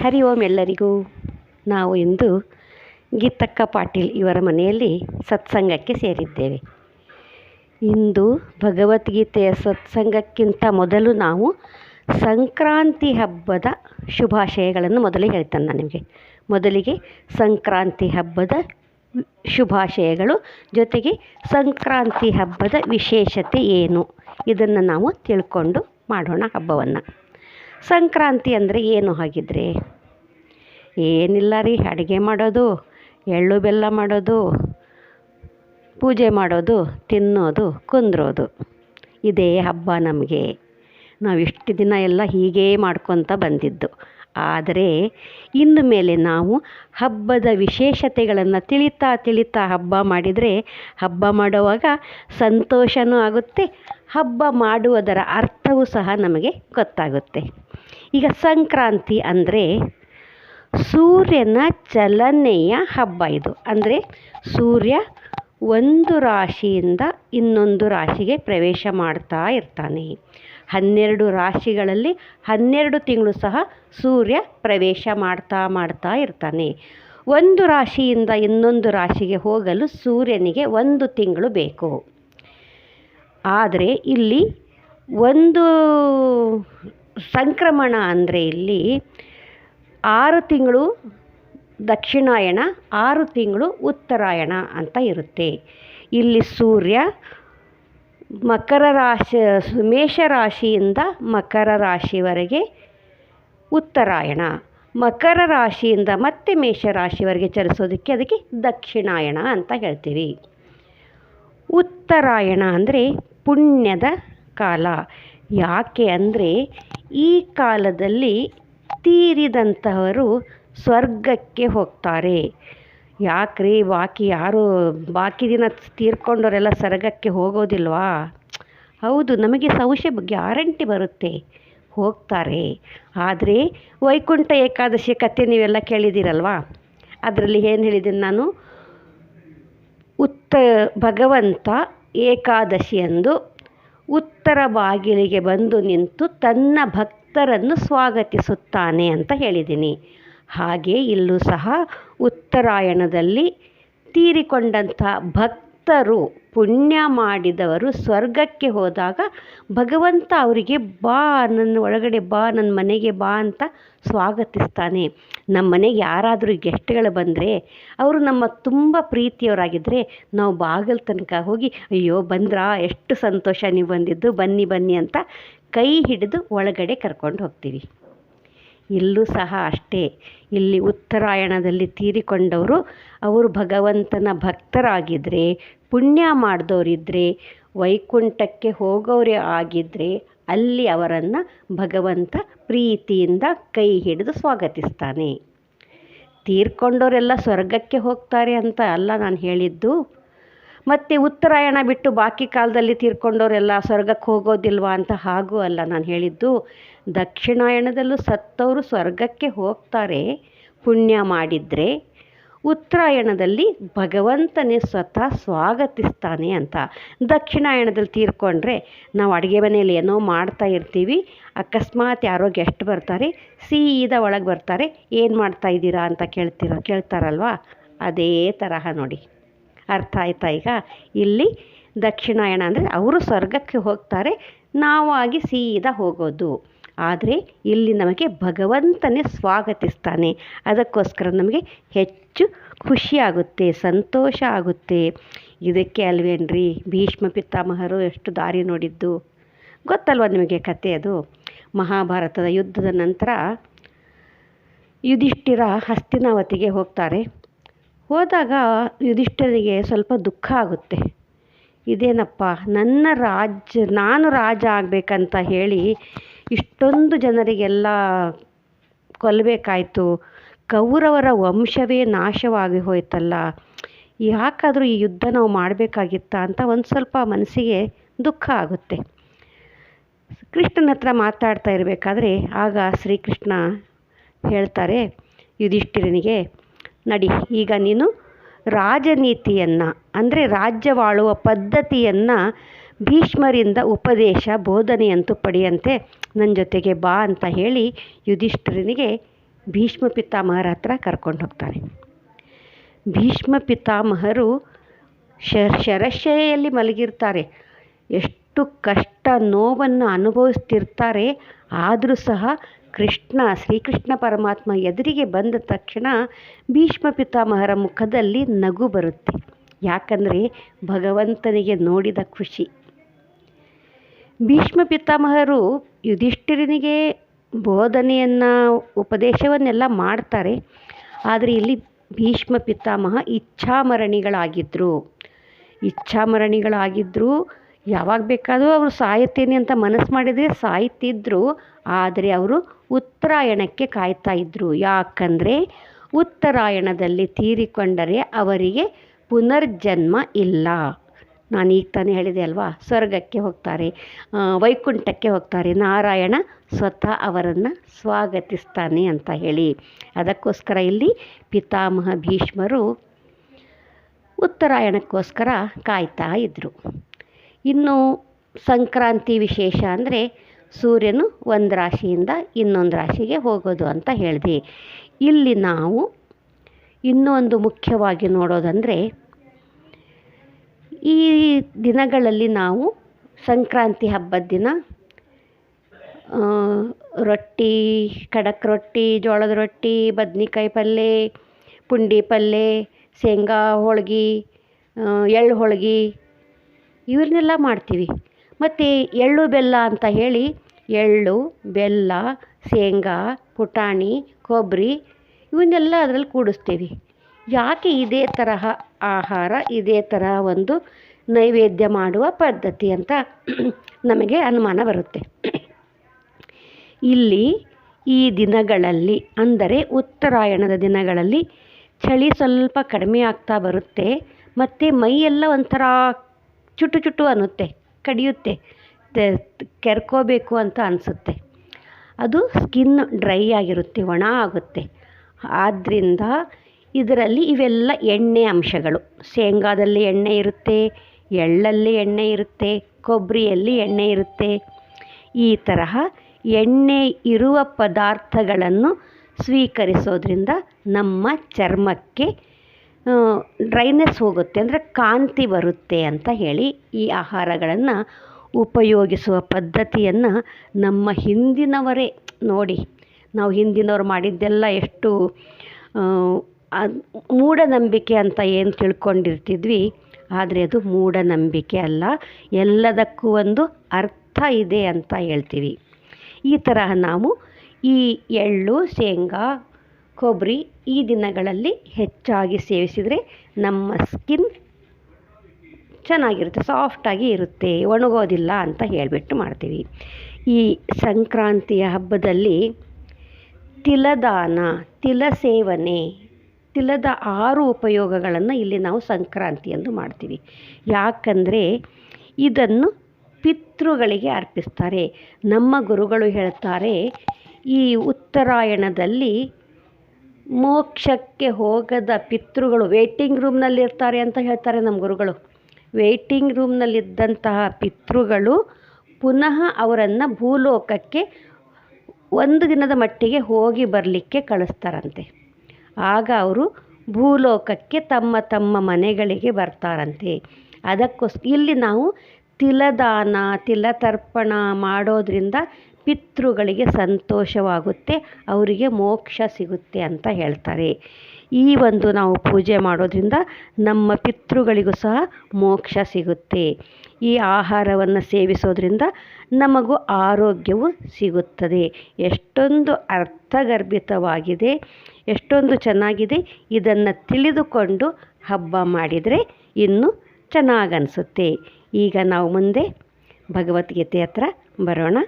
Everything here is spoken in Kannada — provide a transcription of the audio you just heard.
ಹರಿ ಓಂ ಎಲ್ಲರಿಗೂ. ನಾವು ಇಂದು ಗೀತಕ್ಕ ಪಾಟೀಲ್ ಇವರ ಮನೆಯಲ್ಲಿ ಸತ್ಸಂಗಕ್ಕೆ ಸೇರಿದ್ದೇವೆ. ಇಂದು ಭಗವದ್ಗೀತೆಯ ಸತ್ಸಂಗಕ್ಕಿಂತ ಮೊದಲು ನಾವು ಸಂಕ್ರಾಂತಿ ಹಬ್ಬದ ಶುಭಾಶಯಗಳನ್ನು ಮೊದಲೇ ಹೇಳ್ತೇನೆ ನಾನು ನಿಮಗೆ. ಮೊದಲಿಗೆ ಸಂಕ್ರಾಂತಿ ಹಬ್ಬದ ಶುಭಾಶಯಗಳು, ಜೊತೆಗೆ ಸಂಕ್ರಾಂತಿ ಹಬ್ಬದ ವಿಶೇಷತೆ ಏನು? ಇದನ್ನು ನಾವು ತಿಳ್ಕೊಂಡು ಮಾಡೋಣ ಹಬ್ಬವನ್ನು. ಸಂಕ್ರಾಂತಿ ಅಂದರೆ ಏನು ಹಾಗಿದ್ರೆ? ಏನಿಲ್ಲ ರೀ, ಅಡುಗೆ ಮಾಡೋದು, ಎಳ್ಳು ಬೆಲ್ಲ ಮಾಡೋದು, ಪೂಜೆ ಮಾಡೋದು, ತಿನ್ನೋದು, ಕುಂದ್ರೋದು. ಇದೇ ಹಬ್ಬ ನಮಗೆ. ನಾವು ಇಷ್ಟು ದಿನ ಎಲ್ಲ ಹೀಗೇ ಮಾಡ್ಕೊತ ಬಂದಿದ್ದು. ಆದರೆ ಇನ್ನು ಮೇಲೆ ನಾವು ಹಬ್ಬದ ವಿಶೇಷತೆಗಳನ್ನು ತಿಳಿತಾ ತಿಳಿತಾ ಹಬ್ಬ ಮಾಡಿದರೆ ಹಬ್ಬ ಮಾಡುವಾಗ ಸಂತೋಷವೂ ಆಗುತ್ತೆ, ಹಬ್ಬ ಮಾಡುವುದರ ಅರ್ಥವೂ ಸಹ ನಮಗೆ ಗೊತ್ತಾಗುತ್ತೆ. ಈಗ ಸಂಕ್ರಾಂತಿ ಅಂದರೆ ಸೂರ್ಯನ ಚಲನೆಯ ಹಬ್ಬ ಇದು. ಅಂದರೆ ಸೂರ್ಯ ಒಂದು ರಾಶಿಯಿಂದ ಇನ್ನೊಂದು ರಾಶಿಗೆ ಪ್ರವೇಶ ಮಾಡ್ತಾ ಇರ್ತಾನೆ. ಹನ್ನೆರಡು ರಾಶಿಗಳಲ್ಲಿ ಹನ್ನೆರಡು ತಿಂಗಳು ಸಹ ಸೂರ್ಯ ಪ್ರವೇಶ ಮಾಡ್ತಾ ಮಾಡ್ತಾ ಇರ್ತಾನೆ. ಒಂದು ರಾಶಿಯಿಂದ ಇನ್ನೊಂದು ರಾಶಿಗೆ ಹೋಗಲು ಸೂರ್ಯನಿಗೆ ಒಂದು ತಿಂಗಳು ಬೇಕು. ಆದರೆ ಇಲ್ಲಿ ಒಂದು ಸಂಕ್ರಮಣ ಅಂದರೆ ಇಲ್ಲಿ ಆರು ತಿಂಗಳು ದಕ್ಷಿಣಾಯಣ ಆರು ತಿಂಗಳು ಉತ್ತರಾಯಣ ಅಂತ ಇರುತ್ತೆ. ಇಲ್ಲಿ ಸೂರ್ಯ ಮಕರ ರಾಶಿ ಮೇಷರಾಶಿಯಿಂದ ಮಕರ ರಾಶಿವರೆಗೆ ಉತ್ತರಾಯಣ. ಮಕರ ರಾಶಿಯಿಂದ ಮತ್ತೆ ಮೇಷರಾಶಿವರೆಗೆ ಚಲಿಸೋದಕ್ಕೆ ಅದಕ್ಕೆ ದಕ್ಷಿಣಾಯಣ ಅಂತ ಹೇಳ್ತೀವಿ. ಉತ್ತರಾಯಣ ಅಂದರೆ ಪುಣ್ಯದ ಕಾಲ. ಯಾಕೆ ಅಂದರೆ ಈ ಕಾಲದಲ್ಲಿ ತೀರಿದಂತಹವರು ಸ್ವರ್ಗಕ್ಕೆ ಹೋಗ್ತಾರೆ. ಯಾಕ್ರಿ? ಬಾಕಿ ಯಾರು ಬಾಕಿ ದಿನ ತೀರ್ಕೊಂಡವರೆಲ್ಲ ಸ್ವರ್ಗಕ್ಕೆ ಹೋಗೋದಿಲ್ವಾ? ಹೌದು, ನಮಗೆ ಸಂಶಯ ಗ್ಯಾರಂಟಿ ಬರುತ್ತೆ. ಹೋಗ್ತಾರೆ. ಆದರೆ ವೈಕುಂಠ ಏಕಾದಶಿ ಕಥೆ ನೀವೆಲ್ಲ ಕೇಳಿದ್ದೀರಲ್ವಾ? ಅದರಲ್ಲಿ ಏನು ಹೇಳಿದ್ದೀನಿ ನಾನು? ಉತ್ತ ಭಗವಂತ ಏಕಾದಶಿಯಂದು ಉತ್ತರ ಬಾಗಿಲಿಗೆ ಬಂದು ನಿಂತು ತನ್ನ ಭಕ್ತರನ್ನು ಸ್ವಾಗತಿಸುತ್ತಾನೆ ಅಂತ ಹೇಳಿದ್ದೀನಿ. ಹಾಗೆ ಇಲ್ಲೂ ಸಹ ಉತ್ತರಾಯಣದಲ್ಲಿ ತೀರಿಕೊಂಡಂಥ ಭಕ್ತರು ಪುಣ್ಯ ಮಾಡಿದವರು ಸ್ವರ್ಗಕ್ಕೆ ಹೋದಾಗ ಭಗವಂತ ಅವರಿಗೆ ಬಾ, ನನ್ನ ಒಳಗಡೆ ಬಾ, ನನ್ನ ಮನೆಗೆ ಬಾ ಅಂತ ಸ್ವಾಗತಿಸ್ತಾನೆ. ನಮ್ಮ ಮನೆಗೆ ಯಾರಾದರೂ ಗೆಸ್ಟ್ಗಳು ಬಂದರೆ ಅವರು ನಮ್ಮ ತುಂಬ ಪ್ರೀತಿಯವರಾಗಿದ್ದರೆ ನಾವು ಬಾಗಿಲು ತನಕ ಹೋಗಿ, ಅಯ್ಯೋ ಬಂದ್ರಾ, ಎಷ್ಟು ಸಂತೋಷ ನೀವು ಬಂದಿದ್ದು, ಬನ್ನಿ ಬನ್ನಿ ಅಂತ ಕೈ ಹಿಡಿದು ಒಳಗಡೆ ಕರ್ಕೊಂಡು ಹೋಗ್ತೀವಿ. ಇಲ್ಲೂ ಸಹ ಅಷ್ಟೇ. ಇಲ್ಲಿ ಉತ್ತರಾಯಣದಲ್ಲಿ ತೀರಿಕೊಂಡವರು ಅವರು ಭಗವಂತನ ಭಕ್ತರಾಗಿದ್ದರೆ ಪುಣ್ಯ ಮಾಡಿದವರಿದ್ದರೆ ವೈಕುಂಠಕ್ಕೆ ಹೋಗೋರೇ ಆಗಿದ್ದರೆ ಅಲ್ಲಿ ಅವರನ್ನು ಭಗವಂತ ಪ್ರೀತಿಯಿಂದ ಕೈ ಹಿಡಿದು ಸ್ವಾಗತಿಸ್ತಾನೆ. ತೀರ್ಕೊಂಡವರೆಲ್ಲ ಸ್ವರ್ಗಕ್ಕೆ ಹೋಗ್ತಾರೆ ಅಂತ ಅಲ್ಲ ನಾನು ಹೇಳಿದ್ದು. ಮತ್ತು ಉತ್ತರಾಯಣ ಬಿಟ್ಟು ಬಾಕಿ ಕಾಲದಲ್ಲಿ ತೀರ್ಕೊಂಡವರೆಲ್ಲ ಸ್ವರ್ಗಕ್ಕೆ ಹೋಗೋದಿಲ್ವಾ ಅಂತ ಹಾಗೂ ಅಲ್ಲ ನಾನು ಹೇಳಿದ್ದು. ದಕ್ಷಿಣಾಯಣದಲ್ಲೂ ಸತ್ತವರು ಸ್ವರ್ಗಕ್ಕೆ ಹೋಗ್ತಾರೆ. ಪುಣ್ಯ ಮಾಡಿದರೆ ಉತ್ತರಾಯಣದಲ್ಲಿ ಭಗವಂತನೇ ಸ್ವತಃ ಸ್ವಾಗತಿಸ್ತಾನೆ ಅಂತ. ದಕ್ಷಿಣಾಯಣದಲ್ಲಿ ತೀರ್ಕೊಂಡ್ರೆ ನಾವು ಅಡುಗೆ ಮನೆಯಲ್ಲಿ ಏನೋ ಮಾಡ್ತಾ ಇರ್ತೀವಿ. ಅಕಸ್ಮಾತ್ ಯಾರೋ ಗೆಸ್ಟ್ ಬರ್ತಾರೆ, ಸೀದಾ ಒಳಗೆ ಬರ್ತಾರೆ. ಏನು ಮಾಡ್ತಾ ಇದ್ದೀರಾ ಅಂತ ಕೇಳ್ತೀರ, ಕೇಳ್ತಾರಲ್ವಾ? ಅದೇ ತರಹ ನೋಡಿ. ಅರ್ಥ ಆಯ್ತಾ ಈಗ? ಇಲ್ಲಿ ದಕ್ಷಿಣಾಯಣ ಅಂದರೆ ಅವರು ಸ್ವರ್ಗಕ್ಕೆ ಹೋಗ್ತಾರೆ ನಾವು ಆಗಿ ಸೀದಾ ಹೋಗೋದು. ಆದರೆ ಇಲ್ಲಿ ನಮಗೆ ಭಗವಂತನೇ ಸ್ವಾಗತಿಸ್ತಾನೆ. ಅದಕ್ಕೋಸ್ಕರ ನಮಗೆ ಹೆಚ್ಚು ಖುಷಿಯಾಗುತ್ತೆ ಸಂತೋಷ ಆಗುತ್ತೆ. ಇದಕ್ಕೆ ಅಲ್ವೇನ್ರಿ? ಭೀಷ್ಮ ಪಿತಾಮಹರು ಎಷ್ಟು ದಾರಿ ನೋಡಿದ್ದು. ಗೊತ್ತಲ್ವ ನಿಮಗೆ ಕತೆ ಅದು? ಮಹಾಭಾರತದ ಯುದ್ಧದ ನಂತರ ಯುಧಿಷ್ಠಿರ ಹಸ್ತಿನಾವತಿಗೆ ಹೋಗ್ತಾರೆ. ಹೋದಾಗ ಯುಧಿಷ್ಠರಿಗೆ ಸ್ವಲ್ಪ ದುಃಖ ಆಗುತ್ತೆ. ಇದೇನಪ್ಪ, ನನ್ನ ರಾಜ್ಯ ನಾನು ರಾಜ ಆಗಬೇಕಂತ ಹೇಳಿ ಇಷ್ಟೊಂದು ಜನರಿಗೆಲ್ಲ ಕೊಲ್ಲಬೇಕಾಯ್ತು. ಕೌರವರ ವಂಶವೇ ನಾಶವಾಗಿ ಹೋಯ್ತಲ್ಲ. ಯಾಕಾದರೂ ಈ ಯುದ್ಧ ನಾವು ಮಾಡಬೇಕಾಗಿತ್ತಾ ಅಂತ ಒಂದು ಸ್ವಲ್ಪ ಮನಸ್ಸಿಗೆ ದುಃಖ ಆಗುತ್ತೆ. ಕೃಷ್ಣನ ಹತ್ರ ಮಾತಾಡ್ತಾ ಇರಬೇಕಾದ್ರೆ ಆಗ ಶ್ರೀಕೃಷ್ಣ ಹೇಳ್ತಾರೆ, ಯುಧಿಷ್ಠಿರನಿಗೆ, ನಡಿ, ಈಗ ನೀನು ರಾಜನೀತಿಯನ್ನು, ಅಂದರೆ ರಾಜ್ಯವಾಳುವ ಪದ್ಧತಿಯನ್ನು ಭೀಷ್ಮರಿಂದ ಉಪದೇಶ, ಬೋಧನೆಯಂತೂ ಪಡೆಯಂತೆ ನನ್ನ ಜೊತೆಗೆ ಬಾ ಅಂತ ಹೇಳಿ ಯುಧಿಷ್ಠಿರನಿಗೆ ಭೀಷ್ಮ ಪಿತಾಮಹರ ಹತ್ರ ಕರ್ಕೊಂಡು ಹೋಗ್ತಾನೆ. ಭೀಷ್ಮ ಪಿತಾಮಹರು ಶ ಶರಶಯ್ಯಲ್ಲಿ ಮಲಗಿರ್ತಾರೆ. ಎಷ್ಟು ಕಷ್ಟ ನೋವನ್ನು ಅನುಭವಿಸ್ತಿರ್ತಾರೆ. ಆದರೂ ಸಹ ಕೃಷ್ಣ, ಶ್ರೀಕೃಷ್ಣ ಪರಮಾತ್ಮ ಎದುರಿಗೆ ಬಂದ ತಕ್ಷಣ ಭೀಷ್ಮ ಪಿತಾಮಹರ ಮುಖದಲ್ಲಿ ನಗು ಬರುತ್ತೆ. ಯಾಕಂದರೆ ಭಗವಂತನಿಗೆ ನೋಡಿದ ಖುಷಿ. ಭೀಷ್ಮ ಪಿತಾಮಹರು ಯುಧಿಷ್ಠಿರನಿಗೆ ಬೋಧನೆಯನ್ನು, ಉಪದೇಶವನ್ನೆಲ್ಲ ಮಾಡ್ತಾರೆ. ಆದರೆ ಇಲ್ಲಿ ಭೀಷ್ಮ ಪಿತಾಮಹ ಇಚ್ಛಾಮರಣಿಗಳಾಗಿದ್ದರು ಇಚ್ಛಾಮರಣಿಗಳಾಗಿದ್ದರು ಯಾವಾಗ ಬೇಕಾದರೂ ಅವರು ಸಾಯುತ್ತೇನೆ ಅಂತ ಮನಸ್ಸು ಮಾಡಿದರೆ ಸಾಯ್ತಿದ್ರು. ಆದರೆ ಅವರು ಉತ್ತರಾಯಣಕ್ಕೆ ಕಾಯ್ತಾ ಇದ್ದರು ಯಾಕಂದರೆ ಉತ್ತರಾಯಣದಲ್ಲಿ ತೀರಿಕೊಂಡರೆ ಅವರಿಗೆ ಪುನರ್ಜನ್ಮ ಇಲ್ಲ. ನಾನು ಈಗ ತಾನೇ ಹೇಳಿದೆ ಅಲ್ವಾ? ಸ್ವರ್ಗಕ್ಕೆ ಹೋಗ್ತಾರೆ. ವೈಕುಂಠಕ್ಕೆ ಹೋಗ್ತಾರೆ. ನಾರಾಯಣ ಸ್ವತಃ ಅವರನ್ನು ಸ್ವಾಗತಿಸ್ತಾನೆ ಅಂತ ಹೇಳಿ. ಅದಕ್ಕೋಸ್ಕರ ಇಲ್ಲಿ ಪಿತಾಮಹ ಭೀಷ್ಮರು ಉತ್ತರಾಯಣಕ್ಕೋಸ್ಕರ ಕಾಯ್ತಾ ಇದ್ದರು ಇನ್ನು ಸಂಕ್ರಾಂತಿ ವಿಶೇಷ ಅಂದರೆ ಸೂರ್ಯನು ಒಂದು ರಾಶಿಯಿಂದ ಇನ್ನೊಂದು ರಾಶಿಗೆ ಹೋಗೋದು ಅಂತ ಹೇಳಿದೆ. ಇಲ್ಲಿ ನಾವು ಇನ್ನೂ ಒಂದು ಮುಖ್ಯವಾಗಿ ನೋಡೋದಂದರೆ ಈ ದಿನಗಳಲ್ಲಿ ನಾವು ಸಂಕ್ರಾಂತಿ ಹಬ್ಬದ ದಿನ ರೊಟ್ಟಿ, ಖಡಕ್ ರೊಟ್ಟಿ, ಜೋಳದ ರೊಟ್ಟಿ, ಬದ್ನಿಕಾಯಿ ಪಲ್ಯ ಪುಂಡಿ ಪಲ್ಯ ಶೇಂಗಾ ಹೋಳ್ಗೆ ಎಳ್ಳು ಹೋಳ್ಗೆ ಇವನ್ನೆಲ್ಲ ಮಾಡ್ತೀವಿ. ಮತ್ತು ಎಳ್ಳು ಬೆಲ್ಲ ಅಂತ ಹೇಳಿ ಎಳ್ಳು, ಬೆಲ್ಲ, ಶೇಂಗಾ, ಪುಟಾಣಿ, ಕೊಬ್ಬರಿ, ಇವನ್ನೆಲ್ಲ ಅದರಲ್ಲಿ ಕೂಡಿಸ್ತೀವಿ. ಯಾಕೆ ಇದೇ ತರಹ ಆಹಾರ, ಇದೇ ತರಹ ಒಂದು ನೈವೇದ್ಯ ಮಾಡುವ ಪದ್ಧತಿ ಅಂತ ನಮಗೆ ಅನುಮಾನ ಬರುತ್ತೆ. ಇಲ್ಲಿ ಈ ದಿನಗಳಲ್ಲಿ, ಅಂದರೆ ಉತ್ತರಾಯಣದ ದಿನಗಳಲ್ಲಿ ಚಳಿ ಸ್ವಲ್ಪ ಕಡಿಮೆ ಆಗ್ತಾ ಬರುತ್ತೆ, ಮತ್ತು ಮೈಯೆಲ್ಲ ಒಂಥರ ಚುಟು ಚುಟು ಅನ್ನುತ್ತೆ, ಕಡಿಯುತ್ತೆ ಕೆರ್ಕೋಬೇಕು ಅಂತ ಅನಿಸುತ್ತೆ. ಅದು ಸ್ಕಿನ್ ಡ್ರೈ ಆಗಿರುತ್ತೆ, ಒಣ ಆಗುತ್ತೆ. ಆದ್ದರಿಂದ ಇದರಲ್ಲಿ ಇವೆಲ್ಲ ಎಣ್ಣೆ ಅಂಶಗಳು. ಶೇಂಗಾದಲ್ಲಿ ಎಣ್ಣೆ ಇರುತ್ತೆ, ಎಳ್ಳಲ್ಲಿ ಎಣ್ಣೆ ಇರುತ್ತೆ, ಕೊಬ್ಬರಿಯಲ್ಲಿ ಎಣ್ಣೆ ಇರುತ್ತೆ. ಈ ತರಹ ಎಣ್ಣೆ ಇರುವ ಪದಾರ್ಥಗಳನ್ನು ಸ್ವೀಕರಿಸೋದ್ರಿಂದ ನಮ್ಮ ಚರ್ಮಕ್ಕೆ ಡ್ರೈನೆಸ್ ಹೋಗುತ್ತೆ. ಅಂದರೆ ಕಾಂತಿ ಬರುತ್ತೆ ಅಂತ ಹೇಳಿ ಈ ಆಹಾರಗಳನ್ನು ಉಪಯೋಗಿಸುವ ಪದ್ಧತಿಯನ್ನು ನಮ್ಮ ಹಿಂದಿನವರೇ ನೋಡಿ. ನಾವು ಹಿಂದಿನವರು ಮಾಡಿದ್ದೆಲ್ಲ ಎಷ್ಟು ಮೂಢನಂಬಿಕೆ ಅಂತ ಏನು ತಿಳ್ಕೊಂಡಿರ್ತಿದ್ವಿ, ಆದರೆ ಅದು ಮೂಢನಂಬಿಕೆ ಅಲ್ಲ. ಎಲ್ಲದಕ್ಕೂ ಒಂದು ಅರ್ಥ ಇದೆ ಅಂತ ಹೇಳ್ತೀವಿ. ಈ ತರಹ ನಾವು ಈ ಎಳ್ಳು, ಶೇಂಗಾ ಕೊಬ್ಬರಿ ಈ ದಿನಗಳಲ್ಲಿ ಹೆಚ್ಚಾಗಿ ಸೇವಿಸಿದರೆ ನಮ್ಮ ಸ್ಕಿನ್ ಚೆನ್ನಾಗಿರುತ್ತೆ ಸಾಫ್ಟಾಗಿ ಇರುತ್ತೆ, ಒಣಗೋದಿಲ್ಲ ಅಂತ ಹೇಳಿಬಿಟ್ಟು ಮಾಡ್ತೀವಿ. ಈ ಸಂಕ್ರಾಂತಿಯ ಹಬ್ಬದಲ್ಲಿ ತಿಲದಾನ ತಿಲ ಸೇವನೆ ತಿಲದ ಆರು ಉಪಯೋಗಗಳನ್ನು ಇಲ್ಲಿ ನಾವು ಸಂಕ್ರಾಂತಿ ಎಂದು ಮಾಡ್ತೀವಿ. ಯಾಕಂದರೆ ಇದನ್ನು ಪಿತೃಗಳಿಗೆ ಅರ್ಪಿಸ್ತಾರೆ. ನಮ್ಮ ಗುರುಗಳು ಹೇಳ್ತಾರೆ, ಈ ಉತ್ತರಾಯಣದಲ್ಲಿ ಮೋಕ್ಷಕ್ಕೆ ಹೋಗದ ಪಿತೃಗಳು ವೇಟಿಂಗ್ ರೂಮ್ನಲ್ಲಿರ್ತಾರೆ ಅಂತ ಹೇಳ್ತಾರೆ ನಮ್ಮ ಗುರುಗಳು. ವೇಟಿಂಗ್ ರೂಮ್ನಲ್ಲಿದ್ದಂತಹ ಪಿತೃಗಳು ಪುನಃ ಅವರನ್ನು ಭೂಲೋಕಕ್ಕೆ ಒಂದು ದಿನದ ಮಟ್ಟಿಗೆ ಹೋಗಿ ಬರಲಿಕ್ಕೆ ಕಳಿಸ್ತಾರಂತೆ. ಆಗ ಅವರು ಭೂಲೋಕಕ್ಕೆ ತಮ್ಮ ತಮ್ಮ ಮನೆಗಳಿಗೆ ಬರ್ತಾರಂತೆ. ಅದಕ್ಕೋಸ್, ಇಲ್ಲಿ ನಾವು ತಿಲದಾನ, ತಿಲತರ್ಪಣ ಮಾಡೋದ್ರಿಂದ ಪಿತೃಗಳಿಗೆ ಸಂತೋಷವಾಗುತ್ತೆ, ಅವರಿಗೆ ಮೋಕ್ಷ ಸಿಗುತ್ತೆ ಅಂತ ಹೇಳ್ತಾರೆ. ಈ ಒಂದು ನಾವು ಪೂಜೆ ಮಾಡೋದ್ರಿಂದ ನಮ್ಮ ಪಿತೃಗಳಿಗೂ ಸಹ ಮೋಕ್ಷ ಸಿಗುತ್ತೆ. ಈ ಆಹಾರವನ್ನು ಸೇವಿಸೋದ್ರಿಂದ ನಮಗೂ ಆರೋಗ್ಯವು ಸಿಗುತ್ತದೆ. ಎಷ್ಟೊಂದು ಅರ್ಥಗರ್ಭಿತವಾಗಿದೆ, ಎಷ್ಟೊಂದು ಚೆನ್ನಾಗಿದೆ ಇದನ್ನು ತಿಳಿದುಕೊಂಡು ಹಬ್ಬ ಮಾಡಿದರೆ ಇನ್ನೂ ಚೆನ್ನಾಗನ್ಸುತ್ತೆ. ಈಗ ನಾವು ಮುಂದೆ ಭಗವದ್ಗೀತೆ ಹತ್ರ ಬರೋಣ.